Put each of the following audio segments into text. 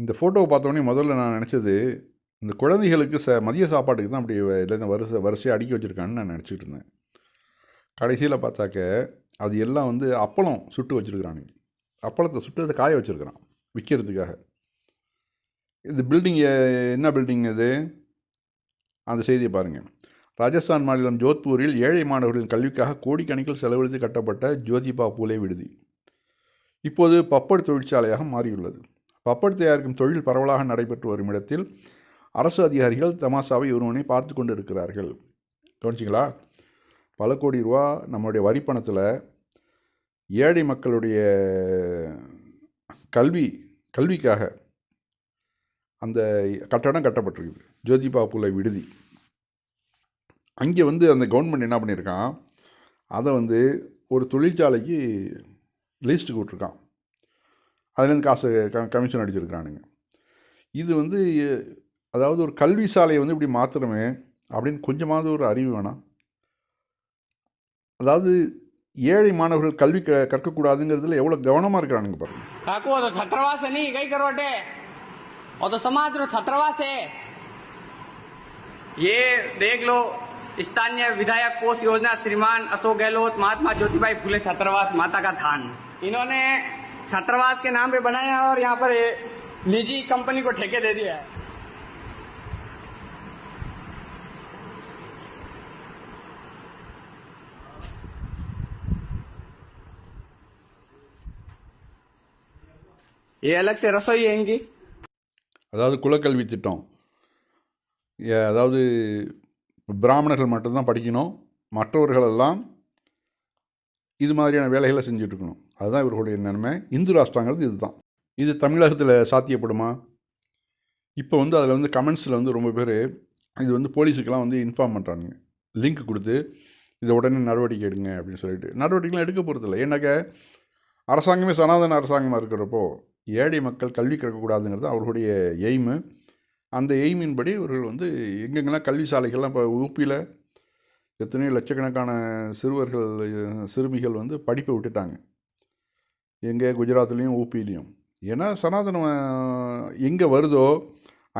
இந்த ஃபோட்டோவை பார்த்தோன்னே முதல்ல நான் நினச்சது இந்த குழந்தைகளுக்கு ச மதிய சாப்பாட்டுக்கு தான் அப்படி இல்லை வரிசை வரிசையாக அடுக்கி வச்சுருக்கான்னு நான் நினச்சிட்டு இருந்தேன். கடைசியில் பார்த்தாக்க அது எல்லாம் வந்து அப்பளம் சுட்டு வச்சுருக்குறானுங்க அப்பளத்தை சுட்டு அதை காய வச்சுருக்கிறான் விற்கிறதுக்காக இந்த பில்டிங் என்ன பில்டிங் இது? அந்த செய்தியை பாருங்கள் ராஜஸ்தான் மாநிலம் ஜோத்பூரில் ஏழை மாணவர்களின் கல்விக்காக கோடிக்கணக்கில் செலவழித்து கட்டப்பட்ட ஜோதிபா பூலே விடுதி. இப்போது பப்பட் தொழிற்சாலையாக மாறியுள்ளது. பப்பட் தயாரிக்கும் தொழில் பரவலாக நடைபெற்று வரும் இடத்தில் அரசு அதிகாரிகள் தமாசாவை ஒருவனை பார்த்து கொண்டு இருக்கிறார்கள் கவனிச்சிங்களா? பல கோடி ரூபா நம்மளுடைய வரிப்பணத்தில் ஏழை மக்களுடைய கல்வி கல்விக்காக அந்த கட்டடம் கட்டப்பட்டிருக்குது. ஜோதிபா புலை விடுதி. அங்கே வந்து அந்த கவர்மெண்ட் என்ன பண்ணியிருக்கான்? அதை வந்து ஒரு தொழிற்சாலைக்கு லீஸ்ட்டுக்கு விட்ருக்கான் அதுலேருந்து காசு க கமிஷன் அடிச்சிருக்கிறானுங்க. இது வந்து அதாவது ஒரு கல்வி சாலையை வந்து இப்படி மாத்திரமே அப்படின்னு கொஞ்சமாவது ஒரு அறிவு வேணாம். அதாவது ஏழை மாணவர்கள் கல்வி க கற்கக்கூடாதுங்கிறதுல எவ்வளோ கவனமாக இருக்கிறானுங்க பாருங்க. காக்கு அது சத்ரவாச நீ கை கரோட்டே அது சமாஜ்ரோ சத்ரவாசே. ஏ தேக்லோ லோ स्थानीय கோஷ் யோஜனா ஸ்ரீமான் அசோக் கெலோத் गहलोत ஜோதிபாய் ज्योतिबाई फुले छात्रावास माता का थान छात्रावास के नाम पे बनाया है और यहाँ पर ये निजी कंपनी को ठेके दे दिया है ये अलग से रसोई है इनकी அதாவது குலக்கல்வி திட்டம் ஏ- அதாவது பிராமணர்கள் மட்டும்தான் படிக்கணும் மற்றவர்களெல்லாம் இது மாதிரியான வேலைகளை செஞ்சுட்டு இருக்கணும் அதுதான் இவர்களுடைய நன்மை இந்து ராஷ்டிரங்கிறது இதுதான். இது தமிழகத்தில் சாத்தியப்படுமா? இப்போ வந்து அதில் வந்து கமெண்ட்ஸில் வந்து ரொம்ப பேர் இது வந்து போலீஸுக்கெல்லாம் வந்து இன்ஃபார்ம் பண்ணுறானுங்க லிங்க் கொடுத்து இதை உடனே நடவடிக்கை எடுங்க அப்படின்னு சொல்லிட்டு. நடவடிக்கைலாம் எடுக்க போகிறதில்ல ஏன்னாக்க அரசாங்கமே சனாதன அரசாங்கமாக இருக்கிறப்போ ஏழை மக்கள் கல்வி கற்கக்கூடாதுங்கிறது அவர்களுடைய எய்மு அந்த எய்மின்படி இவர்கள் வந்து எங்கெங்கெல்லாம் கல்வி சாலைகள்லாம் இப்போ ஊப்பியில் எத்தனையோ லட்சக்கணக்கான சிறுவர்கள் சிறுமிகள் வந்து படிப்பை விட்டுட்டாங்க. எங்கே? குஜராத்லேயும் ஊபிலையும் ஏன்னா சனாதனம் எங்கே வருதோ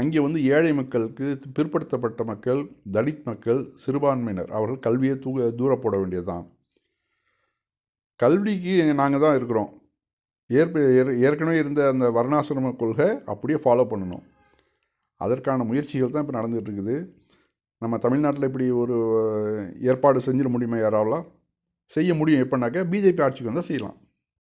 அங்கே வந்து ஏழை மக்களுக்கு பிற்படுத்தப்பட்ட மக்கள் தலித் மக்கள் சிறுபான்மையினர். அவர்கள் கல்வியை தூ தூர போட வேண்டியது தான் கல்விக்கு நாங்கள் தான் இருக்கிறோம். ஏற்ப ஏற்கனவே இருந்த அந்த வர்ணாசிரம கொள்கை அப்படியே ஃபாலோ பண்ணணும். அதற்கான முயற்சிகள் தான் இப்போ நடந்துகிட்டு இருக்குது நம்ம தமிழ்நாட்டில் இப்படி ஒரு ஏற்பாடு செஞ்சிட முடியுமா யாராவெல்லாம் செய்ய முடியும். எப்படின்னாக்க பிஜேபி ஆட்சிக்கு வந்தால் செய்யலாம்.